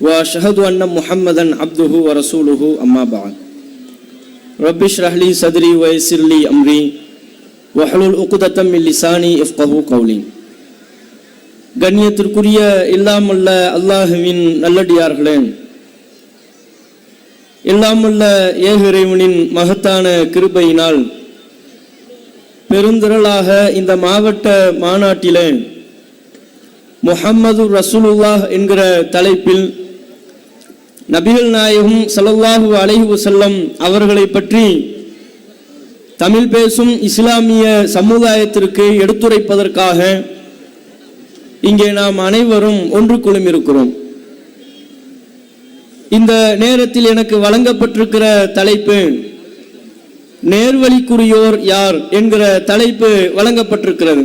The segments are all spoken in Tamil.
واشهد ان محمدا عبده ورسوله اما بعد رب اشرح لي صدري ويسر لي امري واحلل عقدة من لساني يفقهوا قولي கண்ணியத்திற்குரிய இல்லாமல்ல அல்லாஹுவின் நல்லடியார்களே இல்லாமல்ல ஏக இறைவனின் மகத்தான கிருபையினால் பெருந்திரளாக இந்த மாவட்ட மாநாட்டிலே முஹம்மது ரசூலுல்லாஹ் என்கிற தலைப்பில் நபிகள் நாயகம் சலல்லாஹு அலைஹி செல்லம் அவர்களை பற்றி தமிழ் பேசும் இஸ்லாமிய சமுதாயத்திற்கு எடுத்துரைப்பதற்காக இங்கே நாம் அனைவரும் ஒன்று குழுமிருக்கிறோம். இந்த நேரத்தில் எனக்கு வழங்கப்பட்டிருக்கிற தலைப்பு நேர்வழிக்குரியோர் யார் என்கிற தலைப்பு வழங்கப்பட்டிருக்கிறது.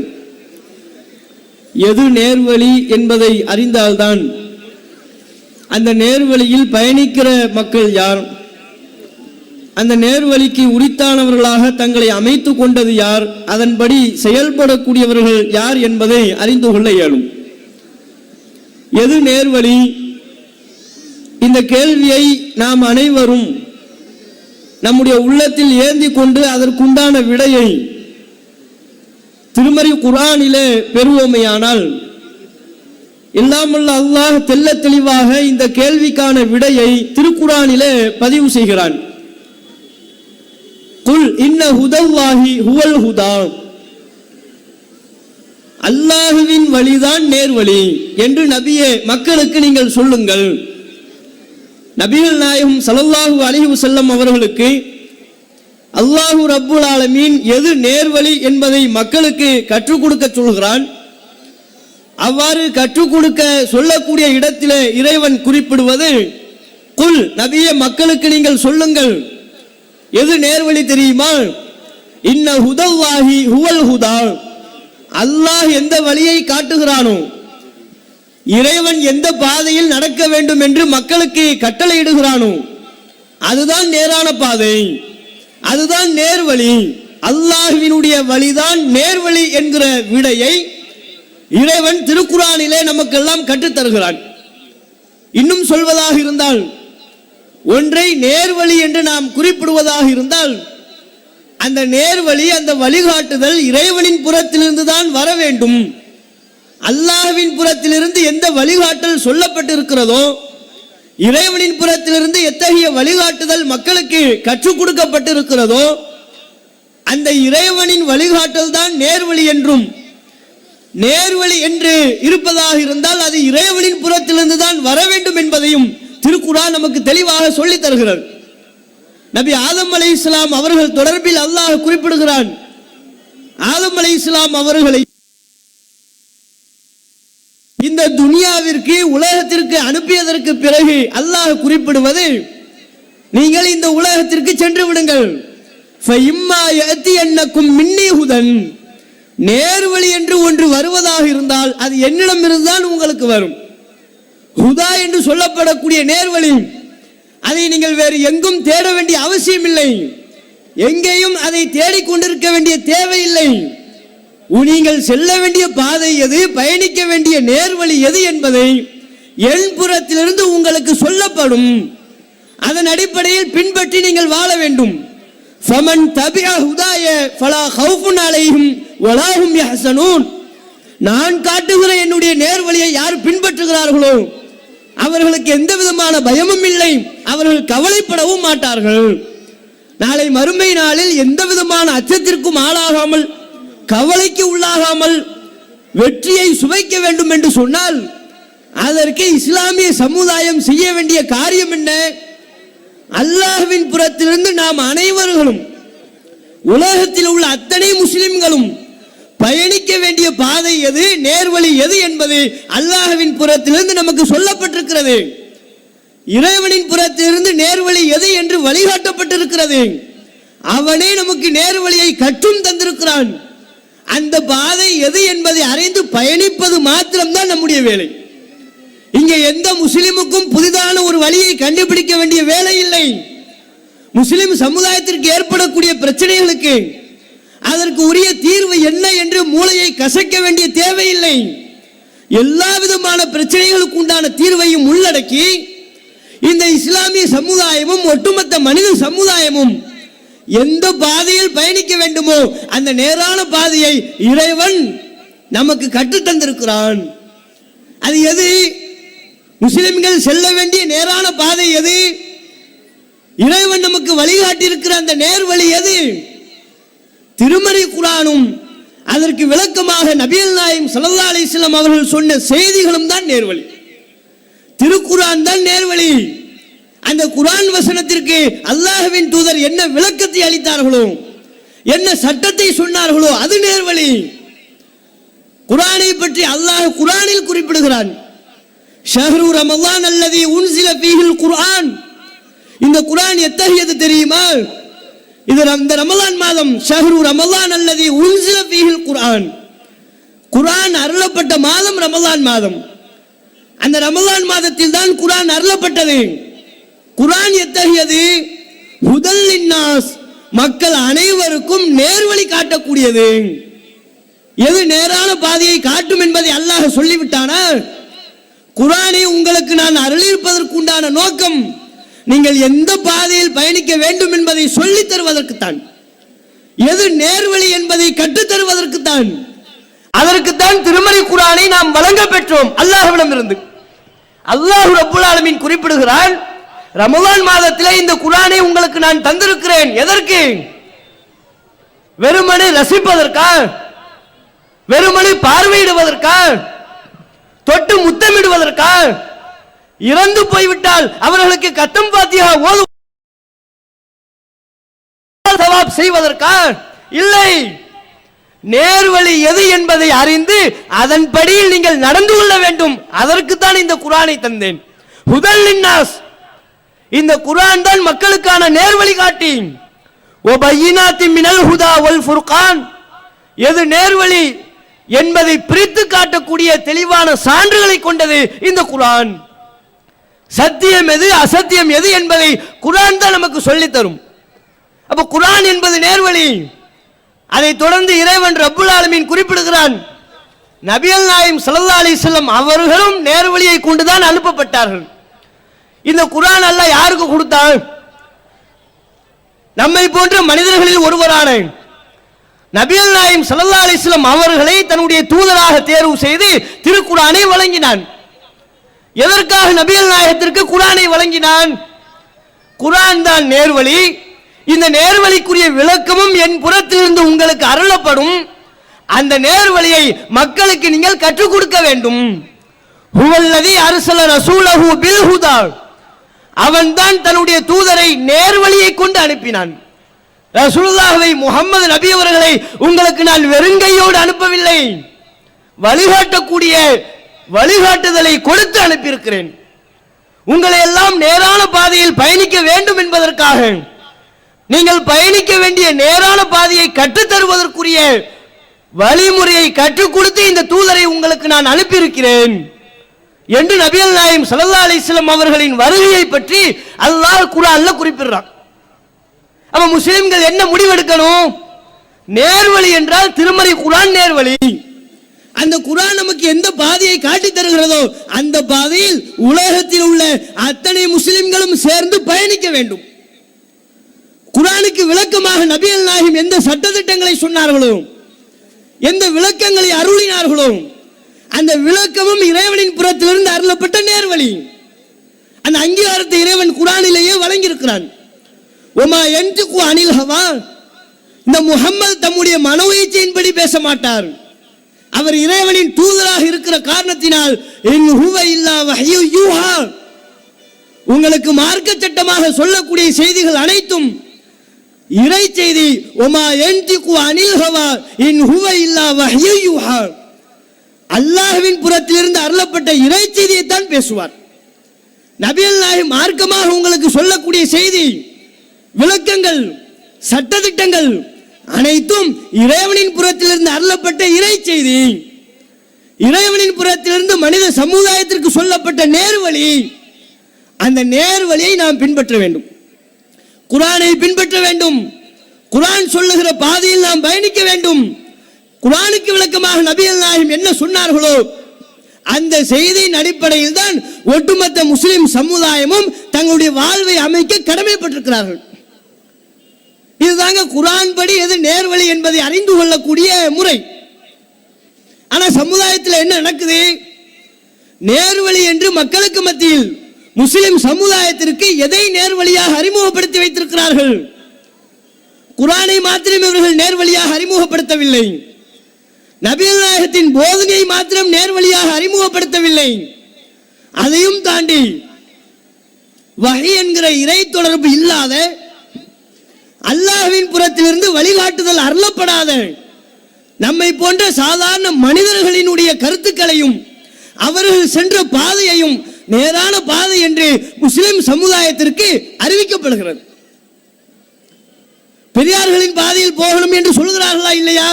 எது நேர்வழி என்பதை அறிந்தால்தான் அந்த நேர்வழியில் பயணிக்கிற மக்கள் யார்? அந்த நேர்வழிக்கு உரித்தானவர்களாக தங்களை அமைத்து கொண்டது யார்? அதன்படி செயல்படக்கூடியவர்கள் யார் என்பதை அறிந்து கொள்ள இயலும். எது நேர்வழி? இந்த கேள்வியை நாம் அனைவரும் நம்முடைய உள்ளத்தில் ஏந்தி கொண்டு அதற்குண்டான விடையை திருமறை குரானிலே பெறுவோமையானால் இல்லாமல் அல்லாஹ் தெல்ல தெளிவாக இந்த கேள்விக்கான விடையை திருக்குறானிலே பதிவு செய்கிறான். குல் இன்ன ஹுதல்லாஹி ஹுவல் ஹுதா. அல்லாஹுவின் வழிதான் நேர்வழி என்று நபியே மக்களுக்கு நீங்கள் சொல்லுங்கள். நபிகள் நாயகம் சலல்லாஹு அலிஹு செல்லம் அவர்களுக்கு அல்லாஹு ரப்புல் ஆலமீன் எது நேர்வழி என்பதை மக்களுக்கு கற்றுக் கொடுக்க சொல்கிறான். அவ்வாறு கற்றுக் கொடுக்க சொல்லக்கூடிய இடத்திலே இறைவன் குறிப்பிடுவது குல் நபிய மக்களுக்கு நீங்கள் சொல்லுங்கள். எது நேர்வழி தெரியுமா? இன்ன ஹுதல்லாஹி ஹுவல் ஹுதா. அல்லாஹ் எந்த வழியை காட்டுகிறானோ இறைவன் எந்த பாதையில் நடக்க வேண்டும் என்று மக்களுக்கு கட்டளையிடுகிறானோ அதுதான் நேரான பாதை அதுதான் நேர்வழி. அல்லாஹுவினுடைய வழிதான் நேர்வழி என்கிற விடையை இறைவன் திருக்குறானிலே நமக்கெல்லாம் எல்லாம் கற்றுத்தருகிறான். இன்னும் சொல்வதாக இருந்தால் ஒன்றை நேர்வழி என்று நாம் குறிப்பிடுவதாக இருந்தால் அந்த நேர்வழி அந்த வழிகாட்டுதல் இறைவனின் புறத்திலிருந்து தான் வர வேண்டும். அல்லாஹ்வின் புறத்திலிருந்து எந்த வழிகாட்டல் சொல்லப்பட்டிருக்கிறதோ இறைவனின் புறத்திலிருந்து எத்தகைய வழிகாட்டுதல் மக்களுக்கு கற்றுக் கொடுக்கப்பட்டிருக்கிறதோ அந்த இறைவனின் வழிகாட்டல் தான் நேர்வழி என்றும் நேர்வழி என்று இருப்பதாக இருந்தால் அது இறைவனின் புறத்திலிருந்து தான் வர வேண்டும் என்பதையும் திருக்குறான் நமக்கு தெளிவாக சொல்லித் தருகிறார். நபி ஆதம் அலை இஸ்லாம் அவர்கள் தொடர்பில் அல்லாஹ் குறிப்பிடுகிறான். ஆதம் அலை இஸ்லாம் அவர்களை இந்த துனியாவிற்கு உலகத்திற்கு அனுப்பியதற்கு பிறகு அல்லாஹ் குறிப்பிடுவது நீங்கள் இந்த உலகத்திற்கு சென்று விடுங்கள். என்னக்கும் மின்னிகுதன் நேர்வழி என்று ஒன்று வருவதாக இருந்தால் அது என்னிடம் இருந்தால் உங்களுக்கு வரும். ஹுதா என்று சொல்லப்படக்கூடிய நேர்வழி. அதை நீங்கள் வேறு எங்கும் தேட வேண்டிய அவசியம் இல்லை எங்கேயும் அதை தேடிக்கொண்டிருக்க வேண்டிய தேவையில்லை. நீங்கள் செல்ல வேண்டிய பாதை எது? பயணிக்க வேண்டிய நேர்வழி எது என்பதை என் புறத்திலிருந்து உங்களுக்கு சொல்லப்படும். அதன் அடிப்படையில் பின்பற்றி நீங்கள் வாழ வேண்டும். ஃபமன் தபியா ஹுதாய ஃபலா ஹவுஃபுன் அலைஹும் வலாஹும் யஹ்சனூன் நான் காட்டுகிற என்னுடைய நேர்வழியை யார் பின்பற்றுகிறார்களோ அவர்களுக்கு எந்த விதமான பயமும் இல்லை. அவர்கள் கவலைப்படவும் மாட்டார்கள். நாளை மறுமை நாளில் எந்த விதமான அச்சத்திற்கும் ஆளாகாமல் கவலைக்கு உள்ளாகாமல் வெற்றியை சுவைக்க வேண்டும் என்று சொன்னால் அதற்கு இஸ்லாமிய சமுதாயம் செய்ய வேண்டிய காரியம் என்ன? அல்லாஹ்வின் புறத்திலிருந்து நாம் அனைவர்களும் உலகத்தில் உள்ள அத்தனை முஸ்லிம்களும் பயணிக்க வேண்டிய பாதை எது நேர்வழி எது என்பது அல்லாஹ்வின் புறத்திலிருந்து நமக்கு சொல்லப்பட்டிருக்கிறது. இறைவனின் புறத்திலிருந்து நேர்வழி எது என்று வழிகாட்டப்பட்டிருக்கிறது. அவனே நமக்கு நேர்வழியை கற்றும் தந்திருக்கிறான். அந்த பாதை எது என்பதை அறிந்து பயணிப்பது மாத்திரம்தான் நம்முடைய வேலை. இங்கே எந்த முஸ்லிமுக்கும் புதிதான ஒரு வழியை கண்டுபிடிக்க வேண்டிய வேலை இல்லை. முஸ்லிம் சமுதாயத்திற்கு ஏற்படக்கூடிய பிரச்சனைகளுக்கு அதற்கு உரிய தீர்வு என்ன என்று மூளையை கசக்க வேண்டிய தேவையில்லை. எல்லா விதமான பிரச்சனைகளுக்கு உண்டான தீர்வையும் உள்ளடக்கி இந்த இஸ்லாமிய சமுதாயமும் ஒட்டுமொத்த மனித சமுதாயமும் எந்த பாதையில் பயணிக்க வேண்டுமோ அந்த நேரான பாதையை இறைவன் நமக்கு கற்றுத்தந்திருக்கிறான். அது எது? முஸ்லிம்கள் செல்ல வேண்டிய நேரான பாதை எது? இறைவன் நமக்கு வழிகாட்டி இருக்கிற அந்த நேர்வழி எது? திருமறை குரானும் அதற்கு விளக்கமாக நபியல் நாயம் சல்லா அலிஸ்லாம் அவர்கள் சொன்ன செய்திகளும் தான் நேர்வழி. திருக்குரான் தான் நேர்வழி. அந்த குரான் வசனத்திற்கு அல்லாஹுவின் தூதர் என்ன விளக்கத்தை அளித்தார்களோ என்ன சட்டத்தை சொன்னார்களோ அது நேர்வழி. குரானை பற்றி அல்லாஹ் குரானில் குறிப்பிடுகிறான். ஷஹ்ரு ரமலான் அல்லது உன்சில ஃபீஹில் குர்ஆன். இந்த குரான் எத்தகையது தெரியுமா? இது அந்த இந்த ரமலான் மாதம் ஷஹ்ரு ரமலான் அல்லது உன்சில ஃபீஹில் குர்ஆன். குரான் அருளப்பட்ட மாதம் ரமலான் மாதம். அந்த ரமலான் மாதத்தில் தான் குரான் அருளப்பட்டது. குரான் எத்தகையது? முதல் இன்னாஸ் மக்கள் அனைவருக்கும் நேர்வழி காட்டக்கூடியது. எது நேரான பாதையை காட்டும் என்பதை அல்லாஹ் சொல்லிவிட்டானா? குரானை உங்களுக்கு நான் அருளிருப்பதற்கு உண்டான நோக்கம் நீங்கள் எந்த பாதையில் பயணிக்க வேண்டும் என்பதை சொல்லித் தருவதற்குத்தான். எது நேர்வழி என்பதை கற்றுத் தருவதற்குத்தான். அதற்குத்தான் திருமறை குரானை நாம் வழங்க பெற்றோம் அல்லாஹ்விடம் இருந்து அல்லாஹ் ரப்புல் ஆலமின் குறிப்பிடுகிறான் ரமவான் மாதத்திலே இந்த குரானை உங்களுக்கு நான் தந்திருக்கிறேன். எதற்கு? வெறுமனை ரசிப்பதற்கா? வெறுமனை பார்வையிடுவதற்கா? தொட்டு முத்தமிடுவதற்கா இறந்து போய்விட்டால் அவர்களுக்கு கத்தம் பாத்தியா ஓது சவாப் செய்வதற்கா இல்லை. நேர்வழி எது என்பதை அறிந்து அதன்படி நீங்கள் நடந்து கொள்ள வேண்டும். அதற்குத்தான் இந்த குரானை தந்தேன். ஹுதல் நின்னாஸ் இந்த குரான் தான் மக்களுக்கான நேர்வழி காட்டி. ஒபையினாத்தி மினல் ஹுதா ஒல் ஃபுர்கான். எது நேர்வழி? என்பதை பிரித்து காட்டக்கூடிய தெளிவான சான்றுகளை கொண்டது இந்த குரான். சத்தியம் எது அசத்தியம் எது என்பதை குரான் தான் நமக்கு சொல்லித் தரும் அப்ப குரான் என்பது நேர்வழி. அதை தொடர்ந்து இறைவன் ரப்புல் ஆலமின் குறிப்பிடுகிறான். நபியல் நாயம் சல்லா அலைஹி வஸல்லம் அவர்களும் நேர்வழியை கொண்டுதான் அனுப்பப்பட்டார்கள். இந்த குரான் அல்ல யாருக்கு கொடுத்தான் நம்மை போன்ற மனிதர்களில் ஒருவரான நபியல் நாயம் சல்லா அலைஹி அவர்களை தன்னுடைய தூதராக தேர்வு செய்து திருக்குரானை வழங்கினான். எதற்காக நபியல் நாயகத்திற்கு குரானை வழங்கினான்? குரான் தான் நேர்வழி. இந்த நேர்வழிக்குரிய விளக்கமும் என் புறத்திலிருந்து உங்களுக்கு அருளப்படும். அந்த நேர்வழியை மக்களுக்கு நீங்கள் கற்றுக் கொடுக்க வேண்டும். ஹுவல்லதி அரசல ரசூலஹு பில் ஹுதா அவன்தான் தன்னுடைய தூதரை நேர்வழியை கொண்டு அனுப்பினான். ரசூலுல்லாஹ்வை முகமது நபி அவர்களை உங்களுக்கு நான் வெறுங்கையோடு அனுப்பவில்லை. வழிகாட்டக்கூடிய வழிகாட்டுதலை கொடுத்து அனுப்பியிருக்கிறேன். உங்களை எல்லாம் நேரான பாதையில் பயணிக்க வேண்டும் என்பதற்காக. நீங்கள் பயணிக்க வேண்டிய நேரான பாதையை கற்றுத் தருவதற்குரிய வழிமுறையை கற்றுக் கொடுத்து இந்த தூதரை உங்களுக்கு நான் அனுப்பியிருக்கிறேன். என்று நபியல் நாயம் சல்லா அலைஹி அவர்களின் வருகையை பற்றி அல்லாஹ் குர்ஆன்ல குறிப்பிடுறான். அப்ப முஸ்லிம்கள் என்ன முடிவெடுக்கணும்? நேர்வழி என்றால் திருமறை குரான் நேர்வழி. அந்த குரான் நமக்கு எந்த பாதையை காட்டி தருகிறதோ அந்த பாதையில் உலகத்தில் உள்ள அத்தனை முஸ்லிம்களும் சேர்ந்து பயணிக்க வேண்டும். குரானுக்கு விளக்கமாக நபியல் நாயகம் எந்த சட்டதிட்டங்களை சொன்னார்களோ எந்த விளக்கங்களை அருளினார்களோ அந்த விளக்கமும் இறைவனின் புறத்திலிருந்து அருளப்பட்ட நேர்வழி. அந்த அங்கீகாரத்தை இறைவன் குரானிலேயே வழங்கியிருக்கிறான். ஒமா என்துக்கு அனில் ஹவா இந்த முகம்மது தம்முடைய மனோ இச்சையின்படி பேச மாட்டார் அவர் இறைவனின் தூதராக இருக்கிற காரணத்தினால் என் ஹுவ இல்லா வஹ்யு யூஹா. உங்களுக்கு மார்க்க சட்டமாக சொல்லக்கூடிய செய்திகள் அனைத்தும் இறை செய்தி ஒமா என்திக்கு அனில் ஹவா இன் ஹுவ இல்லா வஹ்யு யூஹா. அல்லாஹ்வின் புறத்திலிருந்து அருளப்பட்ட இறை செய்தியைத்தான் பேசுவார். நபிகள் நாயகம் மார்க்கமாக உங்களுக்கு சொல்லக்கூடிய செய்தி விளக்கங்கள் சட்டத்திட்டங்கள் அனைத்தும் இறைவனின் புறத்திலிருந்து அருளப்பட்ட இறை செய்தி. இறைவனின் புறத்திலிருந்து மனித சமுதாயத்திற்கு சொல்லப்பட்ட நேர்வழி. அந்த நேர்வழியை நாம் பின்பற்ற வேண்டும். குரானை பின்பற்ற வேண்டும். குரான் சொல்லுகிற பாதையில் நாம் பயணிக்க வேண்டும். குரானுக்கு விளக்கமாக நபிகள் நாயகம் என்ன சொன்னார்களோ அந்த செய்தியின் அடிப்படையில் தான் ஒட்டுமொத்த முஸ்லிம் சமுதாயமும் தங்களுடைய வாழ்வை அமைக்க கடமைப்பட்டிருக்கிறார்கள். இதுதாங்க குரான் படி எது நேர்வழி என்பதை அறிந்து கொள்ளக்கூடிய முறை. ஆனா சமுதாயத்தில் என்ன நடக்குது? நேர்வழி என்று மக்களுக்கு மத்தியில் முஸ்லிம் சமுதாயத்திற்கு எதை நேர்வழியாக அறிமுகப்படுத்தி வைத்திருக்கிறார்கள்? குரானை மாத்திரம் இவர்கள் நேர்வழியாக அறிமுகப்படுத்தவில்லை. நபிகள் நாயகத்தின் போதனையை மாத்திரம் நேர்வழியாக அறிமுகப்படுத்தவில்லை. அதையும் தாண்டி வகை என்கிற இறை தொடர்பு இல்லாத அல்லாஹ்வின் புறத்திலிருந்து வழிகாட்டுதல் அருளப்படாத நம்மை போன்ற சாதாரண மனிதர்களினுடைய கருத்துக்களையும் அவர்கள் சென்ற பாதையையும் நேரான பாதை என்று முஸ்லிம் சமுதாயத்திற்கு அறிவிக்கப்படுகிறது. பெரியார்களின் பாதையில் போகணும் என்று சொல்கிறார்களா இல்லையா?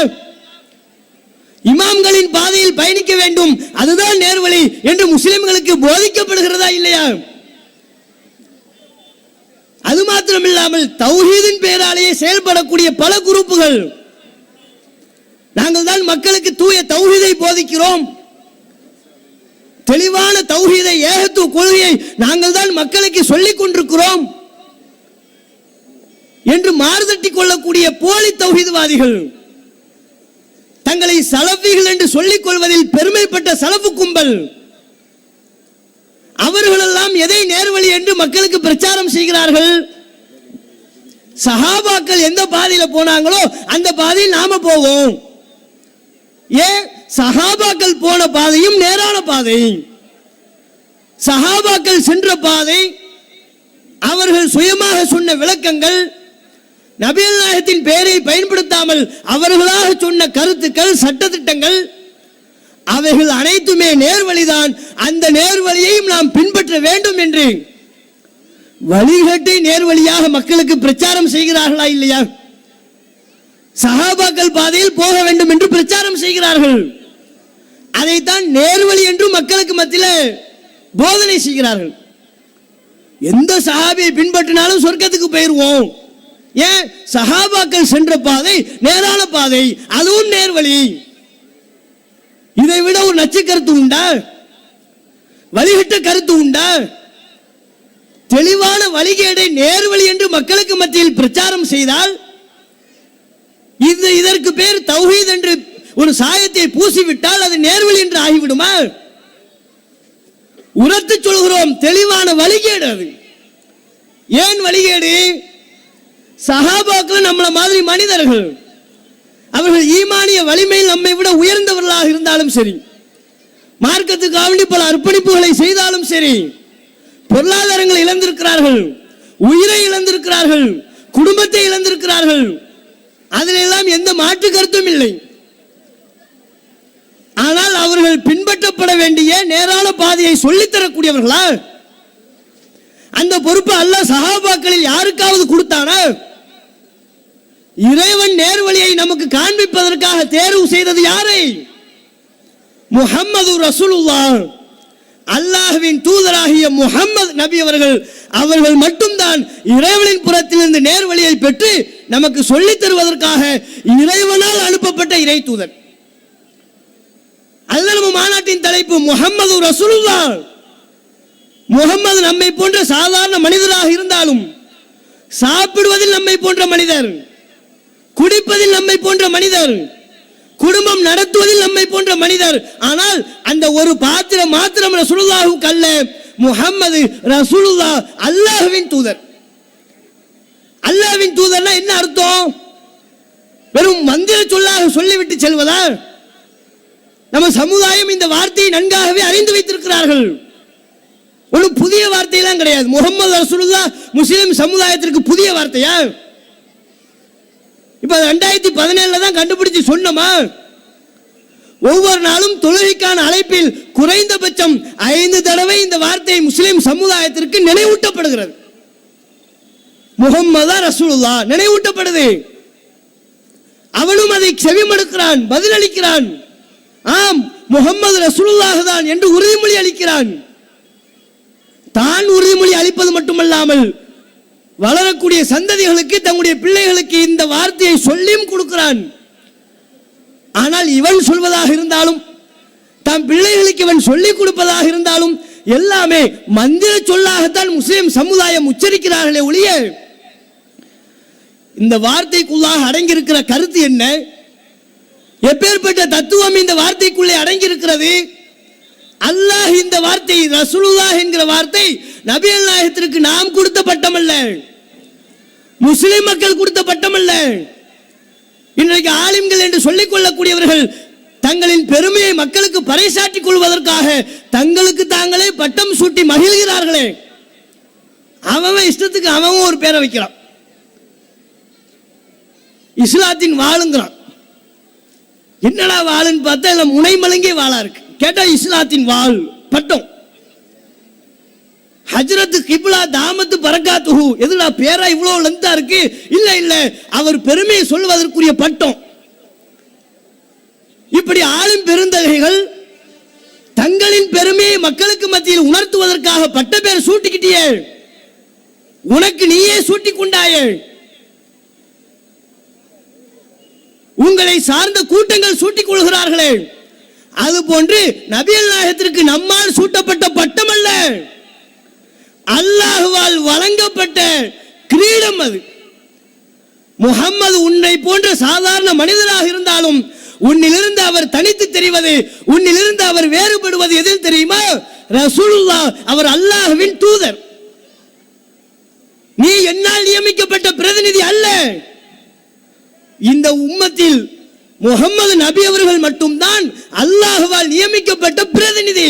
இமாம்களின் பாதையில் பயணிக்க வேண்டும் அதுதான் நேர்வழி என்று முஸ்லிம்களுக்கு போதிக்கப்படுகிறதா இல்லையா? அது மாத்திரமில்லாமல் தௌஹீதின் பெயராலேயே செயல்படக்கூடிய பல குரூப்புகள். நாங்கள் தான் மக்களுக்கு தூய தௌஹீதை போதிக்கிறோம். தெளிவான தௌஹீதை ஏகத்துவ கொள்கையை நாங்கள் தான் மக்களுக்கு சொல்லிக் கொண்டிருக்கிறோம். என்று மாறுதட்டி கொள்ளக்கூடிய போலி தௌஹீதவாதிகள் தங்களை சலஃபிகள் என்று சொல்லிக் கொள்வதில் பெருமைப்பட்ட சலஃபு கும்பல் அவர்களெல்லாம் எதை நேர்வழி என்று மக்களுக்கு பிரச்சாரம் செய்கிறார்கள்? சஹாபாக்கள் எந்த பாதையில போனாங்களோ அந்த பாதையில் நாம போவோம். ஏன் சஹாபாக்கள் போன பாதையும் நேரான பாதை. சஹாபாக்கள் சென்ற பாதை அவர்கள் சுயமாக சொன்ன விளக்கங்கள் நபிகள் நாயகத்தின் பெயரை பயன்படுத்தாமல் அவர்களாக சொன்ன கருத்துக்கள் சட்டத்திட்டங்கள் அவைகள் அனைத்துமே நேர்வழிதான். அந்த நேர்வழியையும் நாம் பின்பற்ற வேண்டும் என்று. வழிகட்டை நேர்வழியாக மக்களுக்கு பிரச்சாரம் செய்கிறார்களா இல்லையா? சகாபாக்கள் பாதையில் போக வேண்டும் என்று பிரச்சாரம் செய்கிறார்கள். அதைத்தான் நேர்வழி என்று மக்களுக்கு மத்தியில் போதனை செய்கிறார்கள். எந்த சஹாபியை பின்பற்றினாலும் சொர்க்கத்துக்கு போயிருவோம். ஏன்? சஹாபாக்கள் சென்ற பாதை நேரான பாதை அதுவும் நேர்வழி. இதை விட ஒரு நச்சு கருத்து உண்டா? வழிகிட்ட கருத்து உண்டா? தெளிவான வழிகேடை நேர்வழி என்று மக்களுக்கு மத்தியில் பிரச்சாரம் செய்தால் இது இதற்கு பேர் தௌஹீத் என்று ஒரு சாயத்தை பூசிவிட்டால் அது நேர்வழி என்று ஆகிவிடுமா? உரத்து சொல்கிறோம் தெளிவான வழிகேடு அது. ஏன் வழிகேடு? சகாபாக்கள் நம்மள மாதிரி மனிதர்கள். அவர்கள் ஈமானிய வலிமையில் நம்மை விட உயர் இருந்தாலும் சரி மார்க்கத்துக்காக வேண்டி பல அர்ப்பணிப்புகளை செய்தாலும் சரி பொருளாதாரங்களை இழந்திருக்கிறார்கள் உயிரை இழந்திருக்கிறார்கள் குடும்பத்தை இழந்திருக்கிறார்கள் அதில் எல்லாம் எந்த மாற்று கருத்தும் இல்லை. ஆனால் அவர்கள் பின்பற்றப்பட வேண்டிய நேரான பாதையை சொல்லித்தரக்கூடியவர்களா? அந்த பொறுப்பு அல்ல சஹாபாக்களில் யாருக்காவது கொடுத்தானா? இறைவன் நேர்வழியை நமக்கு காண்பிப்பதற்காக தேர்வு செய்தது யாரை? முஹம்மது ரசூலுல்லா அல்லாஹுவின் தூதராகிய முகம்மது நபி அவர்கள் அவர்கள் மட்டும்தான் இறைவனின் புறத்திலிருந்து நேர்வழியை பெற்று நமக்கு சொல்லித் தருவதற்காக இறைவனால் அனுப்பப்பட்ட இறை தூதர். அதுதான் நம்ம மாநாட்டின் தலைப்பு முகம்மது ரசூலுல்லா முகம்மது நம்மை போன்ற சாதாரண மனிதராக இருந்தாலும் சாப்பிடுவதில் நம்மை போன்ற மனிதர் குடிப்பதில் நம்மை போன்ற மனிதர் குடும்பம் நடத்துவதில் நம்மை போன்ற மனிதர். ஆனால் அந்த ஒரு பாத்திரம் மாத்திரம் ரசூலுல்லாஹுக்கு அல்ல முகம்மது ரசூலுல்லா அல்லாஹுவின் தூதர். அல்லாஹ்வின் தூதர்னா என்ன அர்த்தம்? வெறும் மந்திர சொல்லாக சொல்லிவிட்டு செல்வதா நம்ம சமுதாயம் இந்த வார்த்தையை நன்காகவே அறிந்து வைத்திருக்கிறார்கள். ஒன்றும் புதிய வார்த்தையெல்லாம் கிடையாது. முகமது ரசூலுல்லா முஸ்லிம் சமுதாயத்திற்கு புதிய வார்த்தையா? இப்ப ரெண்டாயிரத்தி பதினேழுல தான் கண்டுபிடிச்சு சொன்னோமா? ஒவ்வொரு நாளும் தொழுகைக்கான அழைப்பில் குறைந்தபட்சம் ஐந்து தடவை இந்த வார்த்தை முஸ்லிம் சமுதாயத்திற்கு நினைவூட்டப்படுகிறது. முகம்மதா ரசூலுல்லா நினைவூட்டப்படுது. அவனும் அதை செவிமடுக்கிறான் பதிலளிக்கிறான். ஆம் முகம்மது ரசூலுல்லாக தான் என்று உறுதிமொழி அளிக்கிறான். தான் உறுதிமொழி அளிப்பது மட்டுமல்லாமல் வளரக்கூடிய சந்ததிகளுக்கு தங்களுடைய பிள்ளைகளுக்கு இந்த வார்த்தையை சொல்லியும் கொடுக்கிறான். ஆனால் இவன் சொல்வதாக இருந்தாலும் தம் பிள்ளைகளுக்கு இவன் சொல்லிக் கொடுப்பதாக இருந்தாலும் எல்லாமே மந்திர சொல்லாகத்தான் முஸ்லிம் சமுதாயம் உச்சரிக்கிறார்களே ஒழிய இந்த வார்த்தைக்குள்ளாக அடங்கியிருக்கிற கருத்து என்ன? எப்பேற்பட்ட தத்துவம் இந்த வார்த்தைக்குள்ளே அடங்கியிருக்கிறது? அல்லாஹ் இந்த வார்த்தை ரசூலுல்லாஹ் என்கிற வார்த்தை நபி அல்லாஹத்திற்கு நாம் கொடுத்த பட்டமல்ல. முஸ்லிம் மக்கள் கொடுத்த பட்டம் அல்ல. இன்றைக்கு ஆலிம்கள் என்று சொல்லிக் கொள்ளக்கூடியவர்கள் தங்களின் பெருமையை மக்களுக்கு பறைசாற்றிக் கொள்வதற்காக தங்களுக்கு தாங்களே பட்டம் சூட்டி மகிழ்கிறார்களே. அவன் இஷ்டத்துக்கு அவன் ஒரு பேரை வைக்கிறான். இஸ்லாத்தின் வாளுங்கிறான். என்னடா வாளுன்னு பார்த்தா இல்ல முனை மலங்கிய வாளா இருக்கு. கேட்டா இஸ்லாத்தின் வாழ் பட்டம். ஹஜ்ரத் கிப்லா தாமத்து பரக்காத்துஹு எதுடா பேரா இவ்வளோ லெந்தா இருக்கு? இல்ல இல்ல. அவர் பெருமையை சொல்வதற்குரிய பட்டம். இப்படி ஆளும் பெருந்தகைகள் தங்களின் பெருமையை மக்களுக்கு மத்தியில் உணர்த்துவதற்காக பட்ட பேர் சூட்டிக்கிட்டியே. உனக்கு நீயே சூட்டி கொண்டாயே உங்களை சார்ந்த கூட்டங்கள் சூட்டிக் கொள்கிறார்களே. அது போன்று நபியல் நாயகத்திற்கு நம்மால் சூட்டப்பட்ட பட்டம் அல்ல அல்லாஹுவால் வழங்கப்பட்ட கிரீடம் அது. முகம்மது உன்னை போன்ற சாதாரண மனிதராக இருந்தாலும் உன்னிலிருந்து அவர் தனித்து தெரிவது உன்னிலிருந்து அவர் வேறுபடுவது எதில் தெரியுமா? ரசூலுல்லா அவர் அல்லாஹுவின் தூதர். நீ என்னால் நியமிக்கப்பட்ட பிரதிநிதி அல்ல. இந்த உம்மத்தில் முகம்மது நபி அவர்கள் மட்டும்தான் அல்லாஹ்வால் நியமிக்கப்பட்ட பிரதிநிதி.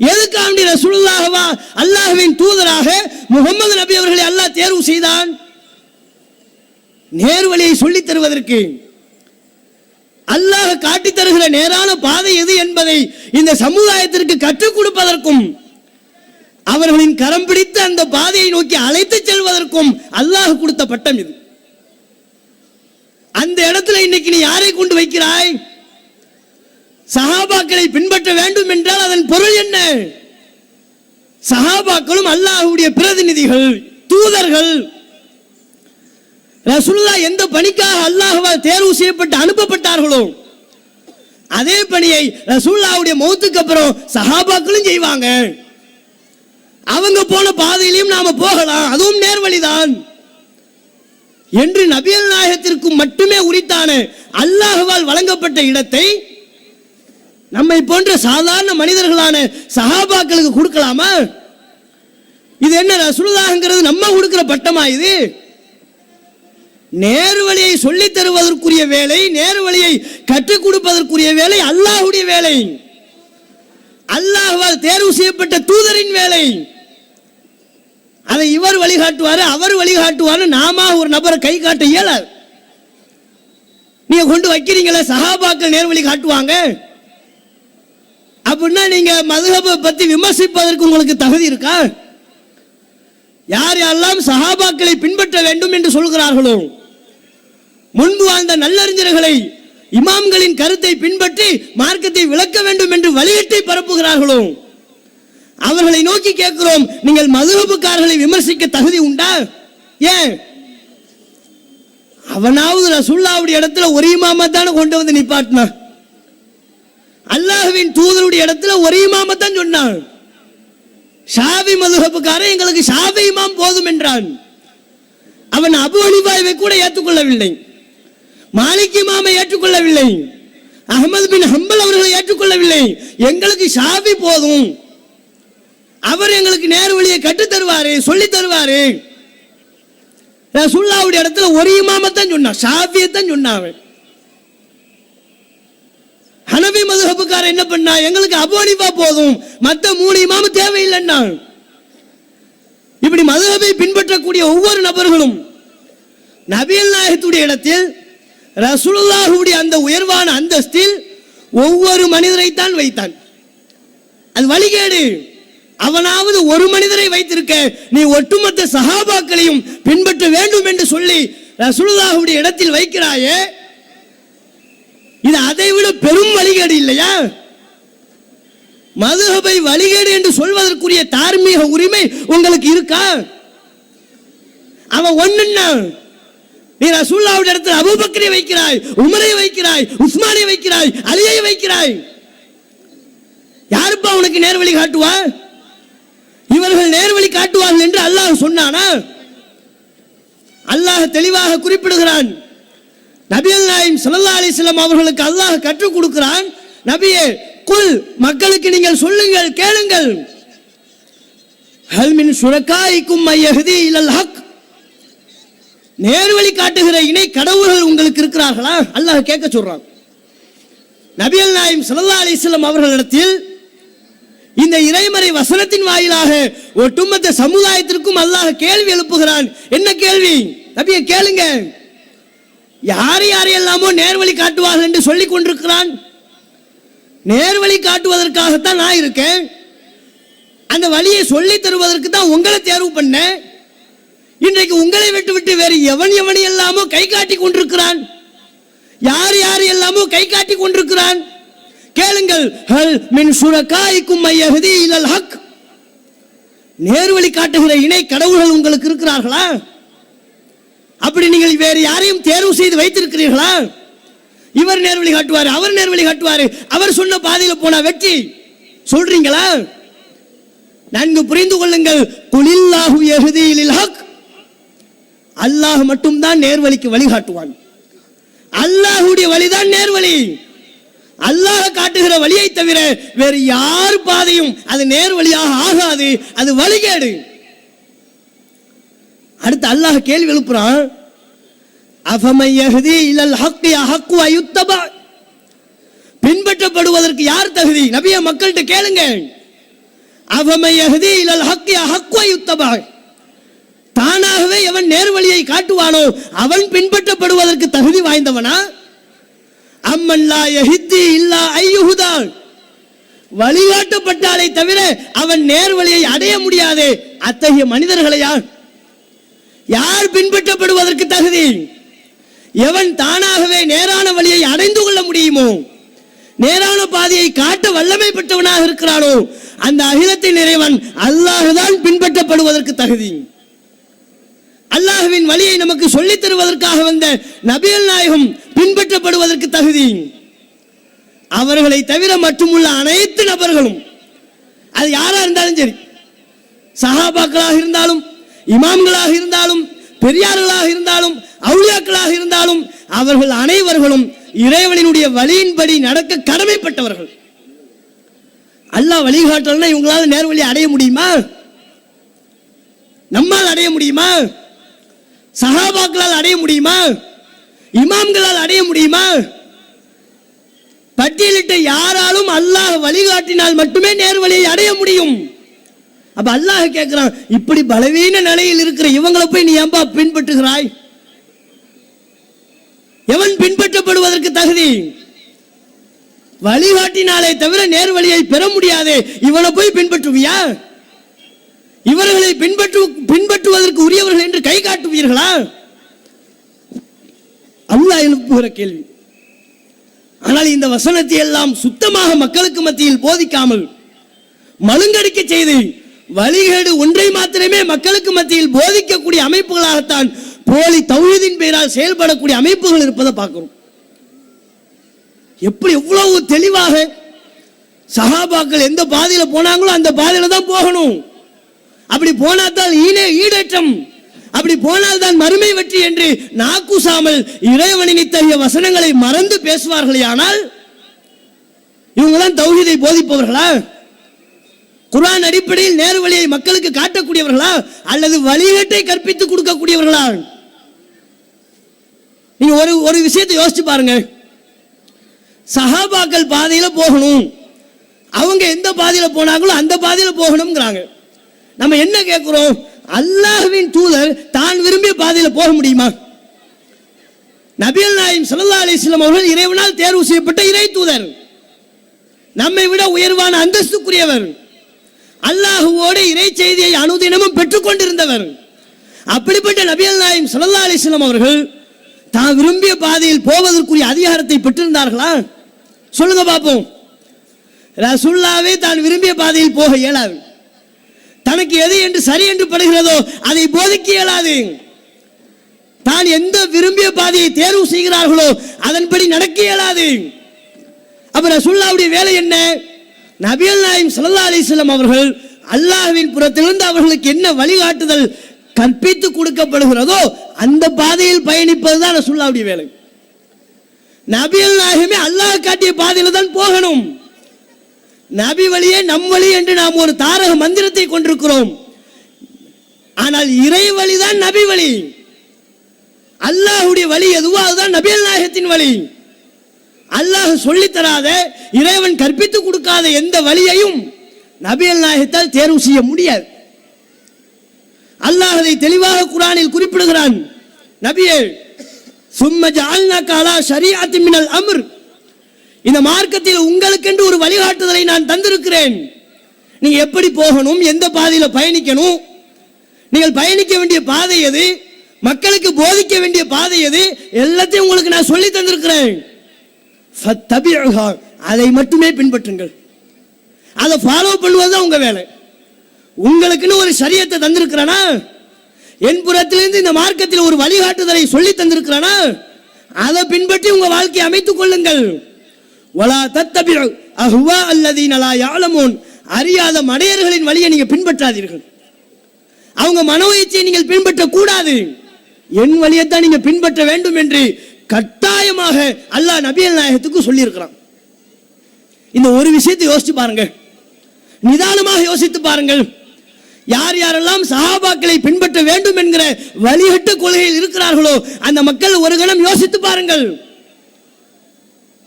எதுக்காண்டி ரசூலுல்லாஹ்வா அல்லாஹுவின் தூதராக முகமது நபி அவர்களை அல்லாஹ் தேர்வு செய்தான்? நேர்வழியை சொல்லித் தருவதற்கு. அல்லாஹ் காட்டித் தருகிற நேரான பாதை எது என்பதை இந்த சமுதாயத்திற்கு கற்றுக் கொடுப்பதற்கும் அவர்களின் கரம் பிடித்து அந்த பாதையை நோக்கி அழைத்துச் செல்வதற்கும் அல்லாஹ் கொடுத்த பட்டம் இது. அந்த இடத்துல இன்னைக்கு நீ யாரை கொண்டு வைக்கிறாய்? சஹாபாக்களை பின்பற்ற வேண்டும் என்றால் அதன் பொருள் என்ன? சஹாபாக்களும் அல்லாஹ்வுடைய பிரதிநிதிகள் தூதர்கள். ரசுல்லா எந்த பணிக்காக அல்லாஹ்வால் தேர்வு செய்யப்பட்டு அனுப்பப்பட்டார்களோ அதே பணியை ரசுல்லாவுடைய மௌத்துக்கு அப்புறம் சஹாபாக்களும் செய்வாங்க. அவங்க போன பாதையிலையும் நாம போகலாம் அதுவும் நேர்வழிதான். என்று நபியல் நாயகத்திற்கு மட்டுமே உரித்தான அல்லாஹுவால் வழங்கப்பட்ட இடத்தை நம்மை போன்ற சாதாரண மனிதர்களான சஹாபாக்களுக்கு கொடுக்கலாமா? இது என்ன ரசூலுல்லாஹ்ங்கிறது நம்ம கொடுக்கிற பட்டமா இது? நேர்வழியை சொல்லி தருவதற்குரிய வேலை நேர்வழியை கற்றுக் கொடுப்பதற்குரிய வேலை அல்லாஹுடைய வேலை. அல்லாஹால் தேர்வு செய்யப்பட்ட தூதரின் வேலை. அதை இவர் வழிகாட்டுவாரு அவர் வழிகாட்டுவாரு நாம ஒரு நபரை கை காட்ட இயலாது. நீங்க கொண்டு வைக்கிறீங்களே சஹாபாக்கள் நேர்வழி காட்டுவாங்க. அப்படின்னா நீங்க மதுஹபை பத்தி விமர்சிப்பதற்கு உங்களுக்கு தகுதி இருக்கா? யார் யாரெல்லாம் சஹாபாக்களை பின்பற்ற வேண்டும் என்று சொல்கிறார்களோ முன்பு வாழ்ந்த நல்லறிஞர்களை இமாம்களின் கருத்தை பின்பற்றி மார்க்கத்தை விளக்க வேண்டும் என்று வழியிட்டை பரப்புகிறார்களோ அவர்களை நோக்கி கேட்கிறோம் நீங்கள் மதுகபுக்காரர்களை விமர்சிக்க தகுதி உண்டா? ஏன்? அவனாவது ரசுல்லாவுடைய இடத்துல ஒரு இமாமா தானே கொண்டு வந்து நிப்பாட்டினான். அல்லாஹுவின் தூதருடைய இடத்துல ஒரே இமாம தான் சொன்னான். ஷாவி மதுஹபுக்காரன் எங்களுக்கு ஷாவி இமாம் போதும் என்றான். அவன் அபு ஹனிஃபாவை கூட ஏற்றுக்கொள்ளவில்லை. மாலிக் இமாமை ஏற்றுக்கொள்ளவில்லை. அகமது பின் ஹம்பல் அவர்களை ஏற்றுக்கொள்ளவில்லை. எங்களுக்கு ஷாவி போதும். அவர் எங்களுக்கு நேர் வழியை கற்றுத் தருவாரு சொல்லி தருவாரு. சுல்லாவுடைய இடத்துல ஒரு இமாமத்தான் சொன்னான். ஷாஃபியத்தான் சொன்னான் அவன் என்ன பண்ணா? எங்களுக்கு அபோனிபா போதும். மத்த மூணு இமாமு தேவையில்லைன்னா இப்படி மதுஹபை பின்பற்றக்கூடிய ஒவ்வொரு நபர்களும் நபியல் நாயகத்துடைய இடத்தில் ரசூலுல்லாஹுடைய அந்த உயர்வான அந்தஸ்தில் ஒவ்வொரு மனிதரைத்தான் வைத்தான். அது வழிகேடு. அவனாவது ஒரு மனிதரை வைத்திருக்க நீ ஒட்டுமொத்த சகாபாக்களையும் பின்பற்ற வேண்டும் என்று சொல்லி ரசூலுல்லாஹுடைய இடத்தில் வைக்கிறாயே இது அதை விட பெரும் வழிகேடு இல்லையா? மதுகபை வழிகேடு என்று சொல்வதற்குரிய தார்மீக உரிமை உங்களுக்கு இருக்கா? அவன் ஒண்ணுன்னா நீ ரசூல்லாவுடைய இடத்துல அபுபக்கரை வைக்கிறாய் உமரை வைக்கிறாய் உஸ்மானை வைக்கிறாய் அலியை வைக்கிறாய். யாருப்பா உனக்கு நேர்வழி காட்டுவா? இவர்கள் நேர்வழி காட்டுவார்கள் என்று அல்லாஹ் சொன்னானா? அல்லாஹ் தெளிவாக குறிப்பிடுகிறான். நபியல் நாயம் ஸல்லல்லாஹு அலைஹி அவர்களுக்கு அல்லாஹ் கற்றுக் கொடுக்கிறான். நபியே குல் மக்களுக்கு நீங்கள் சொல்லுங்கள் கேளுங்கள். ஹல்மின் சுரக்காய்க்கும் மையகுதி இல்லல் ஹக். நேர்வழி காட்டுகிற இணை கடவுள்கள் உங்களுக்கு இருக்கிறார்களா? அல்லாஹ் கேட்க சொல்றான். நபியல் நாயம் ஸல்லல்லாஹு அலைஹி அவர்களிடத்தில் இந்த இறைமறை வசனத்தின் வாயிலாக ஒட்டுமொத்த சமுதாயத்திற்கும் அல்லாஹ் கேள்வி எழுப்புகிறான். என்ன கேள்வி? நபியை கேளுங்க. யார் யாரையெல்லாமோ நேர்வழி காட்டுவார்கள் என்று சொல்லிக் கொண்டிருக்கிறான். நேர்வழி காட்டுவதற்காகத்தான் நான் இருக்கேன். அந்த வழியை சொல்லி தருவதற்கு தான் உங்களை தேர்வு பண்ணேன். இன்றைக்கு உங்களை விட்டு விட்டு வேறு எவன் எவன் எல்லாமோ கை காட்டி கொண்டிருக்கிறான். யார் யார் எல்லாமோ கை காட்டி கொண்டிருக்கிறான். கேளுங்கள் ஹல் மின் சுரக்காய்க்கும் மையகுதி இலல் ஹக். நேர்வழி காட்டுகிற இணை கடவுள்கள் உங்களுக்கு இருக்கிறார்களா? அப்படி நீங்கள் வேறு யாரையும் தேர்வு செய்து வைத்திருக்கிறீர்களா? இவர் நேர்வழி காட்டுவார் அவர் நேர்வழி காட்டுவார். அவர் சொன்ன பாதையில் போனா வெற்றி. சொல்றீங்களா? நன்கு புரிந்து கொள்ளுங்கள். குலில்லாஹு எகுதியில் ஹக். அல்லாஹ் மட்டும்தான் நேர்வழிக்கு வழிகாட்டுவான் அல்லாஹுடைய வழிதான் நேர்வழி அல்லாஹ் காட்டுகிற வழியை தவிர வேறு யார் பாதையும் அது நேர்வழியாக ஆகாது. அது வழிகேடு. அடுத்து அல்லாஹ் கேள்வி எழுப்புறான் அஃபமை யஹ்தி இலல் ஹக்கி அயுத்தபா பின்பற்றப்படுவதற்கு யார் தகுதி? நபிய மக்கள்கிட்ட கேளுங்க. அஃபமை இல்லல் இலல் ஹக்கி அயுத்தபா தானாகவே எவன் நேர்வழியை காட்டுவானோ அவன் பின்பற்றப்படுவதற்கு தகுதி வாய்ந்தவனா? அம்மல்லா யஹித்தி இல்லா ஐயுஹுதா வழிகாட்டப்பட்டாலே தவிர அவன் நேர்வழியை அடைய முடியாது அத்தகைய மனிதர்களையான் யார் பின்பற்றப்படுவதற்கு தகுதி? எவன் தானாகவே நேரான வழியை அடைந்து கொள்ள முடியுமோ? நேரான பாதையை காட்ட வல்லமை பெற்றவனாக இருக்கிறானோ? அந்த அகிலத்தின் இறைவன் அல்லாஹுதான் பின்பற்றப்படுவதற்கு தகுதி. அல்லாஹுவின் வழியை நமக்கு சொல்லித் தருவதற்காக வந்த நபியல் நாயகம் பின்பற்றப்படுவதற்கு தகுதி. அவர்களை தவிர மற்றுமுள்ள அனைத்து நபர்களும் அது யாரா இருந்தாலும் சரி சஹாபாக்களாக இருந்தாலும் இமாம்களாக இருந்தாலும் பெரியார்களாக இருந்தாலும் அவுளியாக்களாக இருந்தாலும் அவர்கள் அனைவர்களும் இறைவனினுடைய வழியின்படி நடக்க கடமைப்பட்டவர்கள். அல்லாஹ் வழிகாட்டல்னா இவங்களால நேர்வழி அடைய முடியுமா? நம்மால் அடைய முடியுமா? சஹாபாக்களால் அடைய முடியுமா? இமாம்களால் அடைய முடியுமா? பட்டியலிட்ட யாராலும் அல்லாஹ் வழிகாட்டினால் மட்டுமே நேர்வழியை அடைய முடியும். அப்ப அல்லாஹ் கேட்கிறான் இப்படி பலவீன நிலையில் இருக்கிற இவங்களை போய் நீ ஏன்பா பின்பற்றுகிறாய்? எவன் பின்பற்றப்படுவதற்கு தகுதி? வழிகாட்டினாலே தவிர நேர்வழியை பெற முடியாது இவனை போய் பின்பற்றுவியா? இவர்களை பின்பற்று பின்பற்றுவதற்கு உரியவர்கள் என்று கை காட்டுவீர்களா? அல்லாஹ் எழுப்புகிற கேள்வி. ஆனால் இந்த வசனத்தை எல்லாம் சுத்தமாக மக்களுக்கு மத்தியில் போதிக்காமல் மழுங்கடிக்க செய்து வழிகேடு ஒன்றை மாத்திரமே மக்களுக்கு மத்தியில் போதிக்கக்கூடிய அமைப்புகளாகத்தான் போலி தௌஹீதின் பெயரால் செயல்படக்கூடிய அமைப்புகள் இருப்பதை பார்க்கிறோம். எப்படி எவ்வளவு தெளிவாக சஹாபாக்கள் எந்த பாதையில போனாங்களோ அந்த பாதையில தான் போகணும். அப்படி போனால்தான் ஈனே ஈடேற்றம். அப்படி போனால் தான் மறுமை வெற்றி என்று நாக்குசாமல் இறைவனின் இத்தகைய வசனங்களை மறந்து பேசுவார்களே ஆனால் இவங்கதான் தௌஹீதை போதிப்பவர்களா? குரான் அடிப்படையில் நேரு வழியை மக்களுக்கு காட்டக்கூடியவர்களா அல்லது வழிகட்டை கற்பித்து கொடுக்கக்கூடியவர்களா நீங்க ஒரு ஒரு விஷயத்தை யோசிச்சு பாருங்க. சஹாபாக்கள் பாதையில போகணும். அவங்க எந்த பாதையில போனாங்களோ அந்த பாதையில போகணுங்கிறாங்க நம்ம என்ன கேட்கிறோம் அல்லாஹ்வின் தூதர் தான் விரும்பிய பாதையில போக முடியுமா? நபியல் நாயம் சல்லா அலிஸ்லாம் அவர்கள் இறைவனால் தேர்வு செய்யப்பட்ட இறை தூதர். நம்மை விட உயர்வான அந்தஸ்துக்குரியவர். அல்லாஹுவோடு இறை செய்தியை அனுதினமும் பெற்றுக்கொண்டிருந்தவர். அப்படிப்பட்ட நபியல் நாயம் சுல்லா அலிஸ்லாம் அவர்கள் தான் விரும்பிய பாதையில் போவதற்குரிய அதிகாரத்தை பெற்றிருந்தார்களா? சொல்லுங்க பார்ப்போம். ரசுல்லாவே தான் விரும்பிய பாதையில் போக இயலாது. தனக்கு எது என்று சரி என்று படுகிறதோ அதை போதிக்க இயலாது. தான் எந்த விரும்பிய பாதையை தேர்வு செய்கிறார்களோ அதன்படி நடக்க இயலாது. அப்ப ரசுல்லாவுடைய வேலை என்ன? நபியல் நாயம் சல்லா அலிஸ்லாம் அவர்கள் அல்லாஹ்வின் புறத்திலிருந்து அவர்களுக்கு என்ன வழிகாட்டுதல் கற்பித்து கொடுக்கப்படுகிறதோ அந்த பாதையில் பயணிப்பது தான் ரசுல்லாவுடைய வேலை. நபியல் நாயகமே அல்லாஹ் காட்டிய பாதையில் தான் போகணும். நபி வழியே நம் வழி என்று நாம் ஒரு தாரக மந்திரத்தை கொண்டிருக்கிறோம். ஆனால் இறை வழிதான் நபி வழி. அல்லாஹுடைய வழி எதுவோ அதுதான் நபியல் நாயகத்தின் வழி. அல்லாஹ் சொல்லித்தராத இறைவன் கற்பித்து கொடுக்காத எந்த வழியையும் நபியல் நாயகத்தால் தேர்வு செய்ய முடியாது. அல்லாஹ் அதை தெளிவாக குரானில் குறிப்பிடுகிறான். நபியே சும்ம ஜால்னா காலா ஷரியாத்தி மினல் அமர். இந்த மார்க்கத்தில் உங்களுக்கென்று ஒரு வழிகாட்டுதலை நான் தந்திருக்கிறேன். நீங்க எப்படி போகணும் எந்த பாதையில் பயணிக்கணும் நீங்கள் பயணிக்க வேண்டிய பாதை எது மக்களுக்கு போதிக்க வேண்டிய பாதை எது எல்லாத்தையும் உங்களுக்கு நான் சொல்லி தந்திருக்கிறேன். அதை மட்டுமே பின்பற்றுங்கள். அதை ஃபாலோ பண்ணுவது தான் உங்க வேலை. உங்களுக்குன்னு ஒரு சரியத்தை தந்திருக்கிறானா? என் புறத்திலிருந்து இந்த மார்க்கத்தில் ஒரு வழிகாட்டுதலை சொல்லி தந்திருக்கிறானா? அதை பின்பற்றி உங்க வாழ்க்கையை அமைத்துக் கொள்ளுங்கள். வலா தத்தபி அஹ்வா அல்லது நலா யாழமோன் அறியாத மடையர்களின் வழியை நீங்க பின்பற்றாதீர்கள். அவங்க மனோ இச்சையை நீங்கள் பின்பற்றக்கூடாது. என் வழியைத்தான் நீங்க பின்பற்ற வேண்டும் என்று கட்டாயமாக அல்லாஹ் நபியல் நாயகத்துக்கு சொல்லியிருக்கிறான். இந்த ஒரு விஷயத்தை யோசித்து பாருங்கள். நிதானமாக யோசித்து பாருங்கள். யார் யாரெல்லாம் சஹாபாக்களை பின்பற்ற வேண்டும் என்கிற வழிகட்ட கொள்கையில் இருக்கிறார்களோ அந்த மக்கள் ஒரு கணம் யோசித்து பாருங்கள்.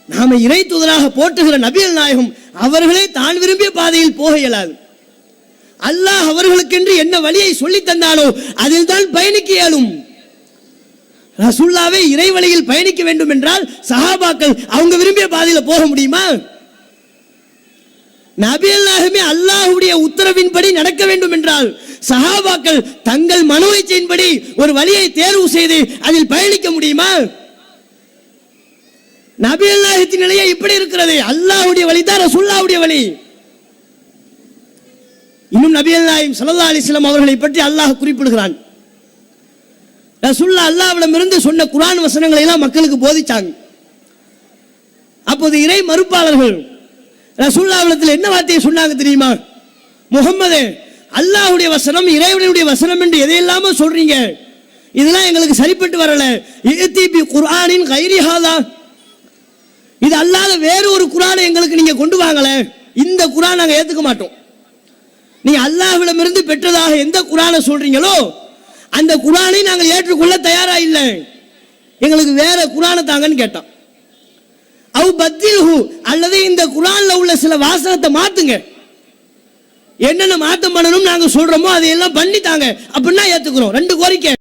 நாம இறை தூதராக போற்றுகிற நபியல் நாயகம் அவர்களே தான் விரும்பிய பாதையில் போக இயலாது. அல்லாஹ் அவர்களுக்கென்று என்ன வழியை சொல்லி தந்தானோ அதில் தான் பயணிக்க இயலும். ரசுல்லாவே இறை வழியில் பயணிக்க வேண்டும் என்றால் சஹாபாக்கள் அவங்க விரும்பிய பாதையில் போக முடியுமா? நபி அல்லாஹுமே அல்லாஹ்வுடைய உத்தரவின்படி நடக்க வேண்டும் என்றால் சஹாபாக்கள் தங்கள் மனோச்சையின்படி ஒரு வழியை தேர்வு செய்து அதில் பயணிக்க முடியுமா? நபி அல்லாஹத்தின் நிலையை இப்படி இருக்கிறது. அல்லாஹ்வுடைய வழி தான் ரசுல்லாவுடைய வழி. இன்னும் நபி அல்லாஹிம் சல்லா அலிஸ்லாம் அவர்களை பற்றி அல்லாஹ் குறிப்பிடுகிறான். ரசுல்லா அல்லாஹ்விடமிருந்து சொன்ன குரான் வசனங்களை எல்லாம் மக்களுக்கு போதிச்சாங்க. அப்போது இறை மறுப்பாளர்கள் ரசுல்லாவிடத்தில் என்ன வார்த்தையை சொன்னாங்க தெரியுமா? முகம்மது அல்லாஹ்வுடைய வசனம் இறைவனுடைய வசனம் என்று எதையெல்லாம சொல்றீங்க? இதெல்லாம் எங்களுக்கு சரிப்பட்டு வரல. இத்திபி குரானின் கைரிஹாதா இது அல்லாத வேறு ஒரு குரானை எங்களுக்கு நீங்க கொண்டு வாங்கல இந்த குரான் நாங்கள் ஏத்துக்க மாட்டோம். நீங்க அல்லாஹ்விடமிருந்து பெற்றதாக எந்த குரானை சொல்றீங்களோ அந்த குரானை நாங்கள் ஏற்றுக்கொள்ள தயாரா இல்லை. எங்களுக்கு வேற குரானை தாங்கன்னு கேட்டோம் அவ் பத்தில்ஹு அல்லது இந்த குரான்ல உள்ள சில வாசகத்தை மாத்துங்க. என்னென்ன மாற்றம் பண்ணணும் நாங்க சொல்றோமோ அதையெல்லாம் பண்ணி தாங்க அப்படின்னா ஏத்துக்கிறோம். ரெண்டு கோரிக்கை.